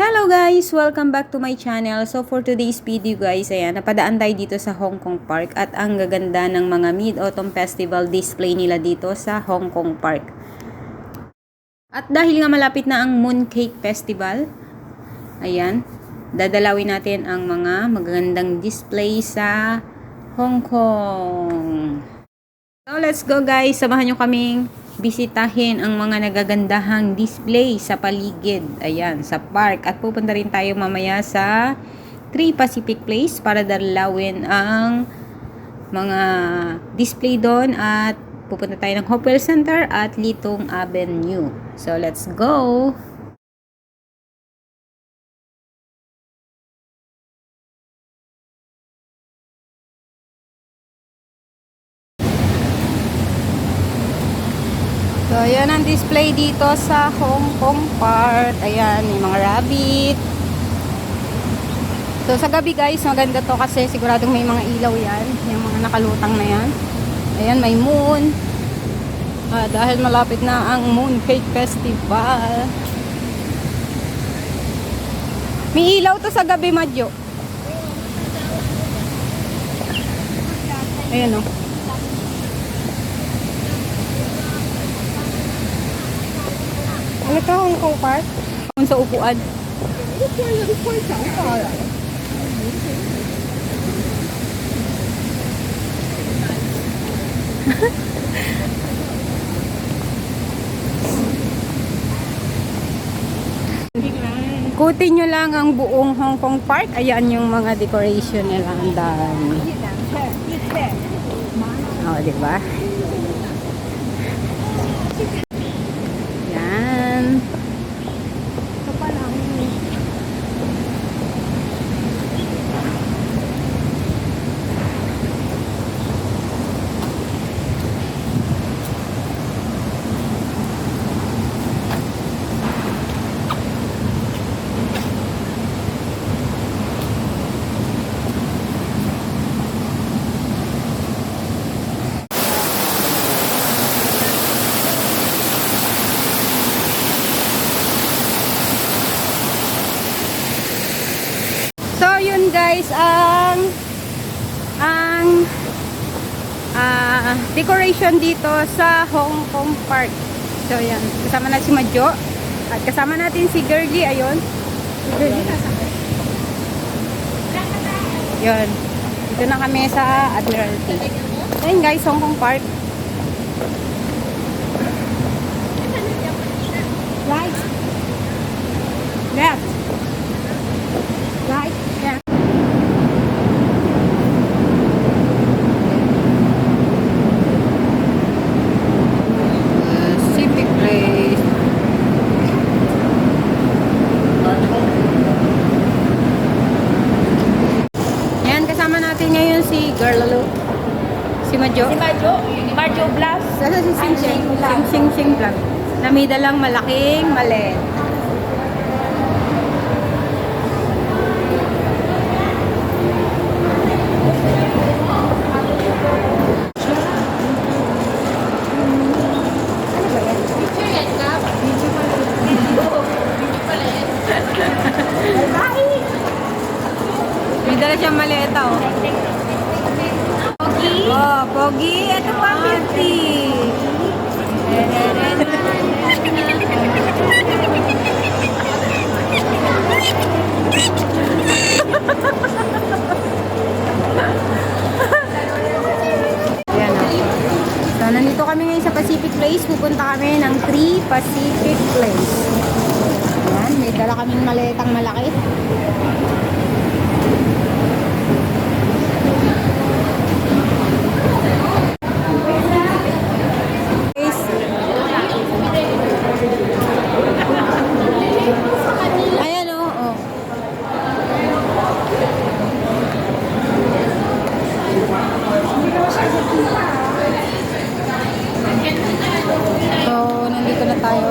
Hello guys! Welcome back to my channel. So for today's video guys, ayan, napadaan tayo dito sa Hong Kong Park at ang gaganda ng mga Mid-Autumn Festival display nila dito sa Hong Kong Park. At dahil nga malapit na ang Mooncake Festival, ayan, dadalawin natin ang mga magagandang display sa Hong Kong. So let's go guys, samahan nyo kaming bisitahin ang mga nagagandahang display sa paligid, ayan, sa park. At pupunta rin tayo mamaya sa 3 Pacific Place para dalawin ang mga display doon at pupunta tayo ng Hopewell Center at Litong Avenue. So let's go! So, ayan ang display dito sa Hong Kong Park. Ayan, may mga rabbit. So, sa gabi guys, maganda to kasi siguradong may mga ilaw yan. Yung mga nakalutang na yan. Ayan, may moon. Ah, dahil malapit na ang Mooncake Festival. May ilaw to sa gabi, Madyo. Ayan oh. Ano to, Hong Kong Park? Kung sa upuan. Kutin nyo lang ang buong Hong Kong Park. Ayan yung mga decoration nila. Ang dami. Oo, di ba? Yan. Ito pa lang. Guys, ang ang ah, decoration dito sa Hong Kong Park. So, yan. Kasama na si Madjo. At kasama natin si Girlie. Ayun. Si Girlie nasa Yun. Dito na kami sa Admiralty. Ayun guys, Hong Kong Park. Right. Left. Right. Yeah. Pacific Place. Yan, kasama natin ngayon si Girl Si Majo. Si Marjo, Marjo Blas. Sasa si Sing Sing. Sing. Sing Sing Sing Vlog. Na may dalang malaking malet. May dala siyang maleta, oh. So, nandito kami ngayon sa Pacific Place. Pupunta kami ng 3 Pacific Place. Ayan, may dala kaming maletang malaki. Guys. Ayan o. Oh, So, nandito na tayo.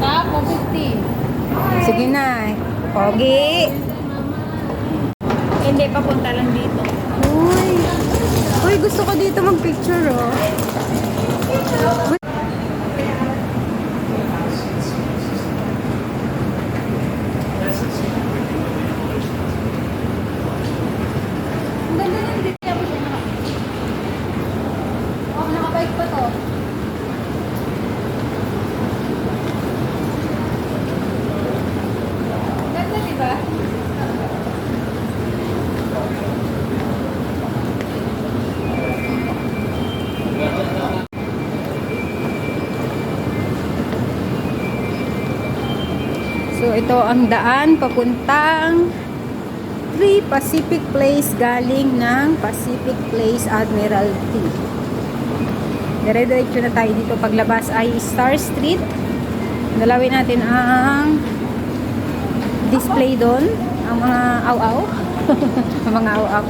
Tapo, 50. Sige na. Pogi. Hindi, papunta lang dito. Uy. Uy, gusto ko dito mag-picture, oh. Ang ganda ng dito po siya. Oh, nakabike pa to. Ganda, di ba? So ito ang daan papuntang Free Pacific Place galing ng Pacific Place Admiralty. Dire-diretso na tayo dito paglabas ay Star Street. Dalawin natin ang display doon, ang mga aw-aw. ang mga aw-aw.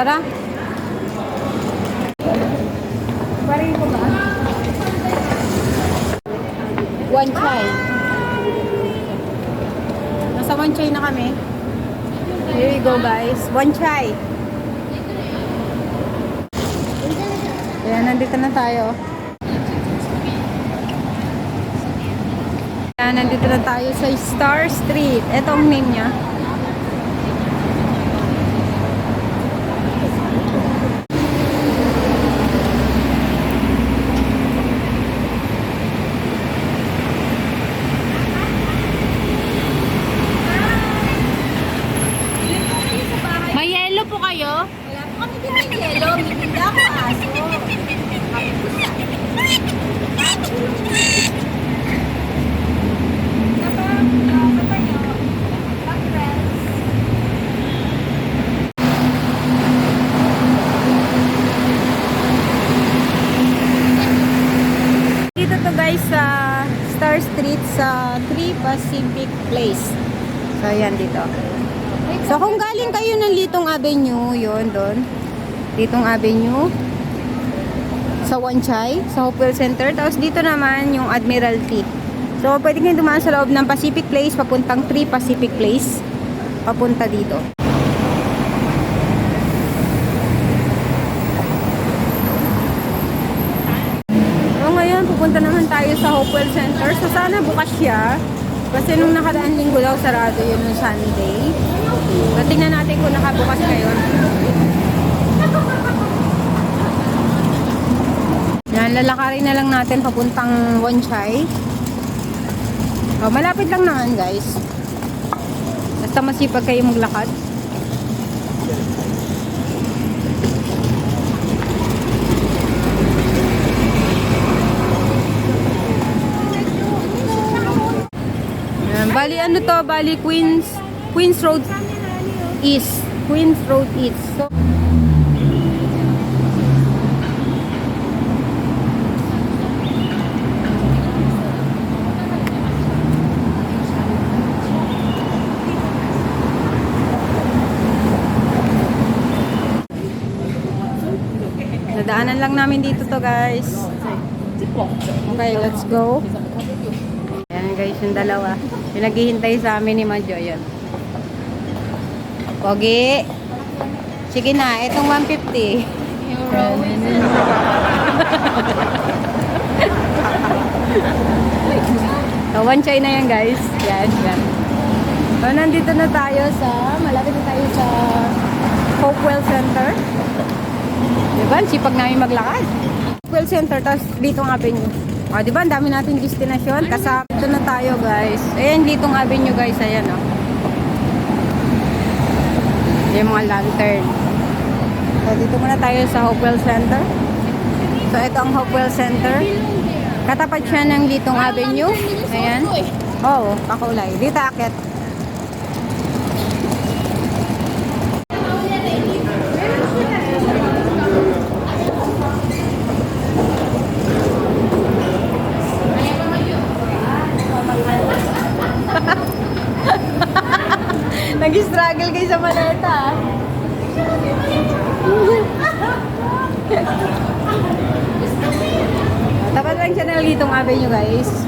Tara. One chai. Nasa one chai na kami. Here we go guys. One chai. Ayan, nandito na tayo. Ayan, nandito na tayo sa Star Street. Ito ang name niya. May yellow po kayo? Wala po kami dito ng yelo. Hindi ako aso. Dito to guys sa Star Street sa 3 Pacific Place. So ayan dito. So kung galing kayo ng Litong Avenue, yon doon. Litong Avenue sa Wanchay, sa Hopewell Center. Tapos dito naman yung Admiralty. So pwede kayo dumaan sa loob ng Pacific Place papuntang 3 Pacific Place. Papunta dito. So ngayon, pupunta naman tayo sa Hopewell Center. So sana bukas siya. Kasi nung nakaraan linggo daw sarado yun nung Sunday. So, tingnan natin kung nakabukas ngayon. Yan, lalakarin na lang natin papuntang Wanchay. Oh, malapit lang naman guys. Basta masipag kayo maglakad. Yan, bali ano to? Bali Queens Queens Road East. Queens Road East. So, Nadaanan lang namin dito to guys. Okay, let's go. Ayan guys, yung dalawa. Yung naghihintay sa amin ni Madjo, yun. Pogi. Sige na, itong 150. So, one chai na yan guys. Yan, yan. So, nandito na tayo sa, malapit na tayo sa Hopewell Center. Diba? Ang Sipag namin maglakad. Hopewell Center, tapos Litong Avenue. O, diba? Ang dami nating destinasyon. Kasama ito na tayo, guys. Ayan, Litong Avenue, guys. Ayan, o. Yung mga lantern. So, dito muna tayo sa Hopewell Center. So, ito ang Hopewell Center. Katapat siya ng Litong Avenue. Ayan. Oo, oh, kakulay. Dito akit. struggle kayo sa maleta. Ah. Tapat lang siya ng Litong Avenue, guys.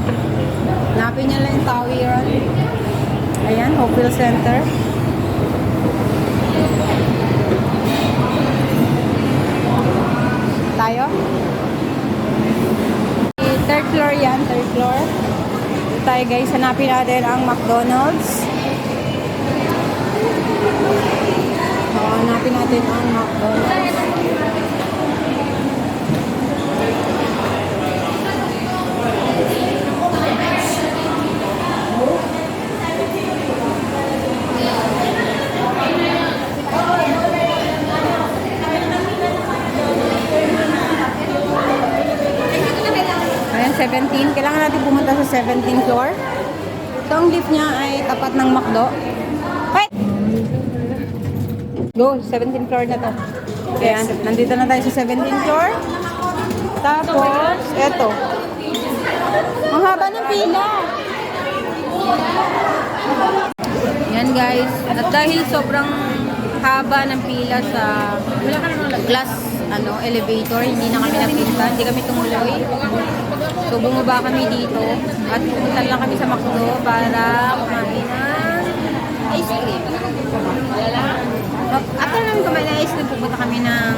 Napin niya lang yung tawiran. Ayan, Hopewell Center. Tayo. Third floor yan, third floor. Tayo guys, hanapin natin ang McDonald's. Hanapin natin ang McDonald's. Ayan, 17. Kailangan natin pumunta sa 17th floor. Ito lift niya ay tapat ng McDo. Wait! Go, 17th floor na to. Ayan, nandito na tayo sa 17th floor. Tapos, eto. Ang haba ng pila. Yan guys. At dahil sobrang haba ng pila sa glass ano elevator, hindi na kami nakita, hindi kami tumuloy. So bumaba kami dito at pumunta lang kami sa McDo para kumain ng ice cream. After namin kumain ng ice cream, pupunta kami ng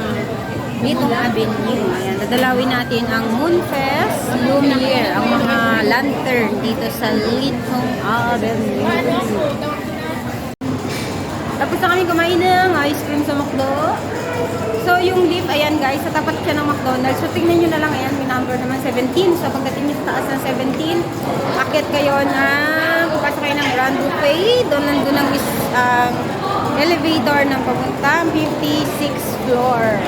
Litong Avenue. Ayan, dadalawin natin ang Moonfest Lumiere, ang mga lantern dito sa Litong Avenue. Tapos na kami kumain ng ice cream sa McDo. So, yung lift, ayan guys, sa tapat siya ng McDonald's. So, tingnan nyo na lang, ayan, may number naman 17. So, pagdating nyo sa taas ng 17, akit kayo na, pupasok kayo ng Grand Buffet. Doon nandun ang um, elevator ng papuntang 56th floor.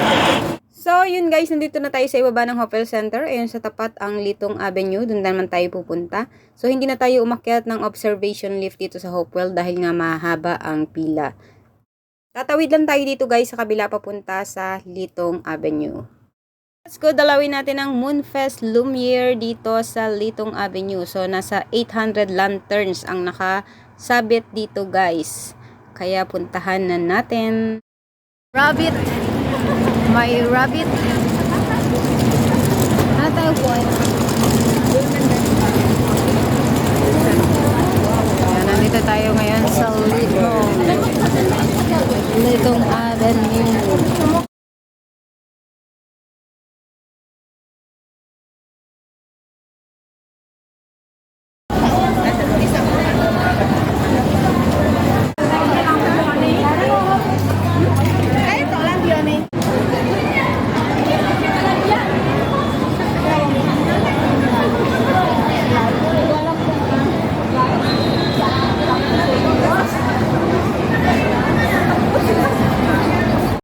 So, yun guys, nandito na tayo sa ibaba ng Hopel Center. Ayun sa tapat ang Litong Avenue. Doon naman tayo pupunta. So, hindi na tayo umakyat ng observation lift dito sa Hopewell dahil nga mahaba ang pila. Tatawid lang tayo dito guys sa kabila papunta sa Litong Avenue. Let's go, dalawin natin ang Moonfest Lumiere dito sa Litong Avenue. So, nasa 800 lanterns ang nakasabit dito guys. Kaya puntahan na natin. Rabbit! May rabbit! Ano tayo po nandito tayo ngayon sa Litong Litong Avenue.